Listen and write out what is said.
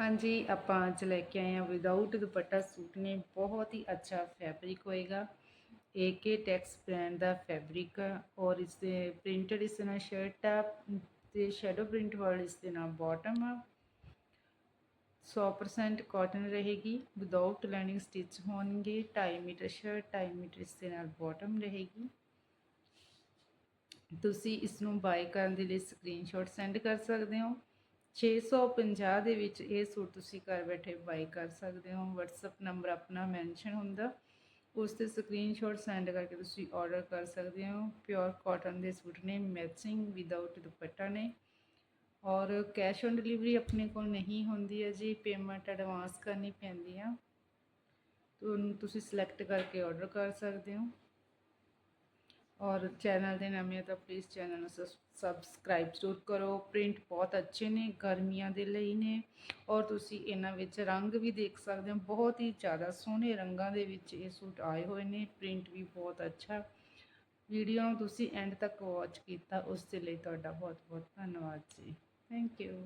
ਹਾਂਜੀ, ਆਪਾਂ ਅੱਜ ਲੈ ਕੇ ਆਏ ਹਾਂ ਵਿਦਆਊਟ ਦੁਪੱਟਾ ਸੂਟ ਨੇ, ਬਹੁਤ ਹੀ ਅੱਛਾ ਫੈਬਰਿਕ ਹੋਏਗਾ। ਏਕੇ ਟੈਕਸ ਬ੍ਰਾਂਡ ਦਾ ਫੈਬਰਿਕ ਆ ਔਰ ਇਸ ਦੇ ਪ੍ਰਿੰਟਡ ਇਸ ਦੇ ਨਾਲ ਸ਼ਰਟ ਆ, ਤੇ ਸ਼ੈਡੋ ਪ੍ਰਿੰਟ ਵਾਲੀ ਇਸ ਦੇ ਨਾਲ ਬਾਟਮ ਆ। 100% ਕਾਟਨ ਰਹੇਗੀ ਵਿਦਆਊਟ ਲਾਈਨਿੰਗ ਸਟਿਚ ਹੋਣਗੇ 2.5 ਮੀਟਰ ਸ਼ਰਟ 2.5 ਮੀਟਰ ਇਸ ਦੇ ਨਾਲ ਬਾਟਮ ਰਹੇਗੀ। ਤੁਸੀਂ ਇਸ ਨੂੰ ਬਾਈ ਕਰਨ ਦੇ ਲਈ ਸਕਰੀਨਸ਼ਾਟ ਸੈਂਡ ਕਰ ਸਕਦੇ ਹੋ। 650 ਦੇ ਵਿੱਚ ਇਹ ਸੂਟ ਤੁਸੀਂ ਘਰ ਬੈਠੇ ਬਾਈ ਕਰ ਸਕਦੇ ਹੋ। WhatsApp ਨੰਬਰ ਆਪਣਾ ਮੈਂਸ਼ਨ ਹੁੰਦਾ। ਉਸ ਤੇ ਸਕਰੀਨਸ਼ਾਟ ਸੈਂਡ ਕਰਕੇ ਤੁਸੀਂ ਆਰਡਰ ਕਰ ਸਕਦੇ ਹੋ। ਪਿਓਰ ਕਾਟਨ ਦੇ ਸੂਟ ਨੇ ਮੈਚਿੰਗ ਵਿਦਆਊਟ ਦੁਪੱਟਾ ਨੇ। ਔਰ ਕੈਸ਼ ਔਨ ਡਿਲੀਵਰੀ ਆਪਣੇ ਕੋਲ ਨਹੀਂ ਹੁੰਦੀ ਹੈ ਜੀ। ਪੇਮੈਂਟ ਐਡਵਾਂਸ ਕਰਨੀ ਪੈਂਦੀ ਆ। ਤੁਹਾਨੂੰ ਤੁਸੀਂ ਸਿਲੈਕਟ ਕਰਕੇ ਆਰਡਰ ਕਰ ਸਕਦੇ ਹੋ। ਔਰ ਚੈਨਲ ਦੇ ਨਵੇਂ ਤਾਂ ਪਲੀਜ਼ ਚੈਨਲ ਨੂੰ ਸਬਸਕ੍ਰਾਈਬ ਜ਼ਰੂਰ ਕਰੋ। ਪ੍ਰਿੰਟ ਬਹੁਤ ਅੱਛੇ ਨੇ, ਗਰਮੀਆਂ ਦੇ ਲਈ ਨੇ। ਔਰ ਤੁਸੀਂ ਇਹਨਾਂ ਵਿੱਚ ਰੰਗ ਵੀ ਦੇਖ ਸਕਦੇ ਹੋ। ਬਹੁਤ ਹੀ ਜ਼ਿਆਦਾ ਸੋਹਣੇ ਰੰਗਾਂ ਦੇ ਵਿੱਚ ਇਹ ਸੂਟ ਆਏ ਹੋਏ ਨੇ। ਪ੍ਰਿੰਟ ਵੀ ਬਹੁਤ ਅੱਛਾ। ਵੀਡੀਓ ਤੁਸੀਂ ਐਂਡ ਤੱਕ ਵਾਚ ਕੀਤਾ, ਉਸ ਦੇ ਲਈ ਤੁਹਾਡਾ ਬਹੁਤ ਬਹੁਤ ਧੰਨਵਾਦ ਜੀ। Thank you